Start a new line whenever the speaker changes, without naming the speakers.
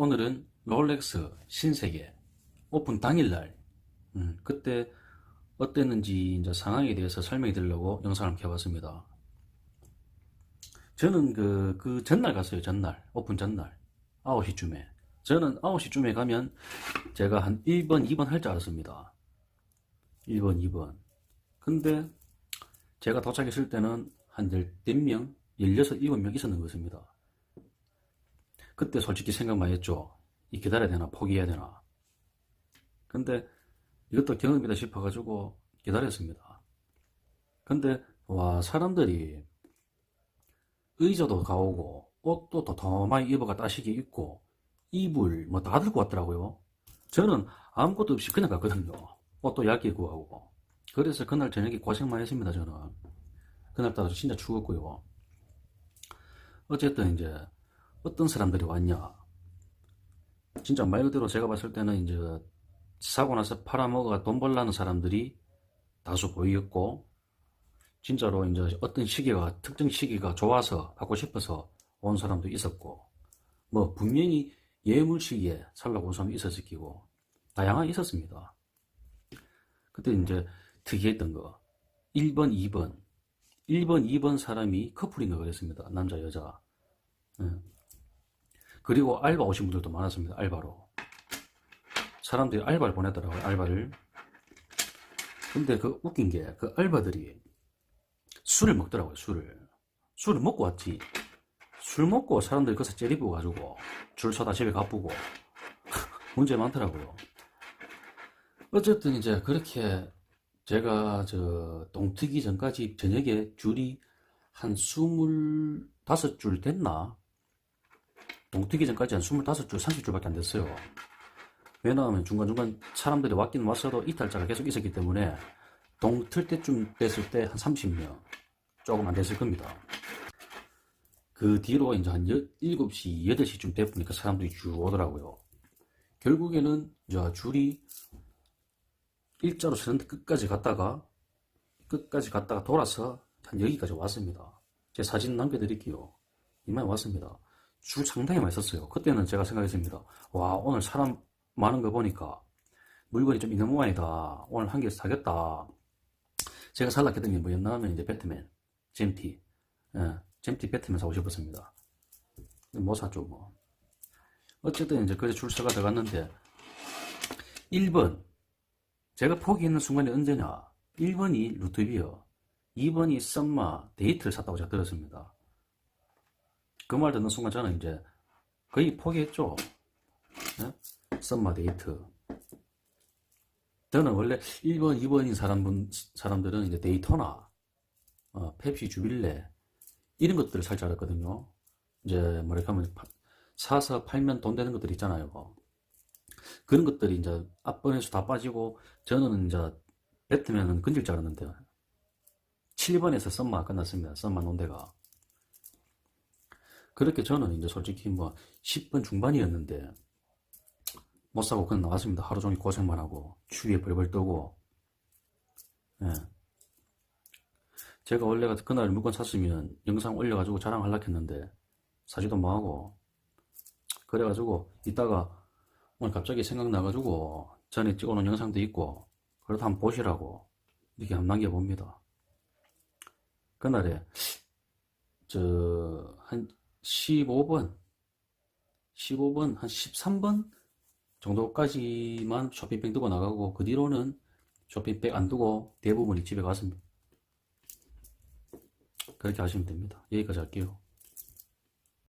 오늘은 롤렉스 신세계 오픈 당일날 음, 그때 어땠는지 이제 상황에 대해서 설명해 드리려고 영상을 켜봤습니다. 저는 그, 그 전날 갔어요. 전날. 오픈 전날. 9시쯤에. 저는 9시쯤에 가면 제가 한 1번, 2번 할 줄 알았습니다. 1번, 2번. 근데 제가 도착했을 때는 한 14명, 16, 7명 있었는 것입니다. 그때 솔직히 생각 많이 했죠. 이 기다려야 되나, 포기해야 되나. 근데 이것도 경험이다 싶어가지고 기다렸습니다. 근데, 와, 사람들이 의자도 가오고, 옷도 도톰하게 입어가 따시게 입고, 이불 뭐 다 들고 왔더라고요. 저는 아무것도 없이 그냥 갔거든요. 옷도 얇게 구하고. 그래서 그날 저녁에 고생 많이 했습니다, 저는. 그날따라 진짜 추웠고요. 어쨌든 이제 어떤 사람들이 왔냐. 진짜 말 그대로 제가 봤을 때는 이제 사고 나서 팔아먹어 돈 벌라는 사람들이 다수 보이었고, 진짜로 이제 어떤 시기가, 특정 시기가 좋아서 받고 싶어서 온 사람도 있었고, 뭐 분명히 예물 시기에 살라고 온 사람도 있었을 끼고, 다양하게 있었습니다. 그때 이제 특이했던 거, 1번, 2번, 1번, 2번 사람이 커플인가 그랬습니다. 남자, 여자. 예. 그리고 알바 오신 분들도 많았습니다. 알바로. 사람들이 알바를 보내더라고요. 알바를. 근데 그 웃긴 게 그 알바들이 술을 먹더라고요. 술을. 술을 먹고 왔지. 술 먹고 사람들이 거기서 째리고 가지고 줄 서다 집에 가쁘고 문제 많더라고요. 어쨌든 이제 그렇게 제가 저 동트기 전까지 저녁에 줄이 한 25줄 됐나? 동트기 전까지 한 25줄, 30줄밖에 안 됐어요. 왜냐하면 중간중간 사람들이 왔긴 왔어도 이탈자가 계속 있었기 때문에 동틀 때쯤 됐을 때 한 30명 조금 안 됐을 겁니다. 그 뒤로 이제 한 7시, 8시쯤 돼 보니까 사람들이 쭉 오더라고요. 결국에는 이제 줄이 일자로 서는데 끝까지 갔다가 끝까지 갔다가 돌아서 한 여기까지 왔습니다. 제 사진 남겨드릴게요. 이만 왔습니다. 줄 상당히 많이 썼어요. 그때는 제가 생각했습니다. 와 오늘 사람 많은 거 보니까 물건이 좀 있는 모양이다. 오늘 한 개 사겠다. 제가 살라 했던 게 뭐였나 하면 이제 배트맨, 잼티, 예, 잼티 배트맨 사고 싶었습니다. 못 샀죠 뭐. 어쨌든 이제 그래 줄 서가 들어갔는데 1번 제가 포기했는 순간이 언제냐? 1번이 루트비어, 2번이 썸마 데이트를 샀다고 제가 들었습니다. 그 말 듣는 순간 저는 이제 거의 포기했죠. 예? 썸마 데이트. 저는 원래 1번, 2번인 사람분, 사람들은 이제 데이터나, 어, 펩시 주빌레, 이런 것들을 살 줄 알았거든요. 이제, 뭐랄까 하면, 파- 사서 팔면 돈 되는 것들 있잖아요. 그런 것들이 이제 앞번에서 다 빠지고, 저는 이제 배트맨은 건질 줄 알았는데, 7번에서 썸마가 끝났습니다. 썸마 논대가. 그렇게 저는 이제 솔직히 뭐, 10번 중반이었는데, 못 사고 그냥 나왔습니다. 하루 종일 고생만 하고 추위에 벌벌 떠고 예. 제가 원래 그날 물건 샀으면 영상 올려가지고 자랑하려고 했는데 사지도 뭐하고 그래가지고 이따가 오늘 갑자기 생각나가지고 전에 찍어놓은 영상도 있고 그래도 한번 보시라고 이렇게 한번 남겨봅니다. 그날에 저 한 15번 15번 한 13번 정도까지만 쇼핑백 두고 나가고 그 뒤로는 쇼핑백 안 두고 대부분이 집에 갔습니다. 그렇게 하시면 됩니다. 여기까지 할게요.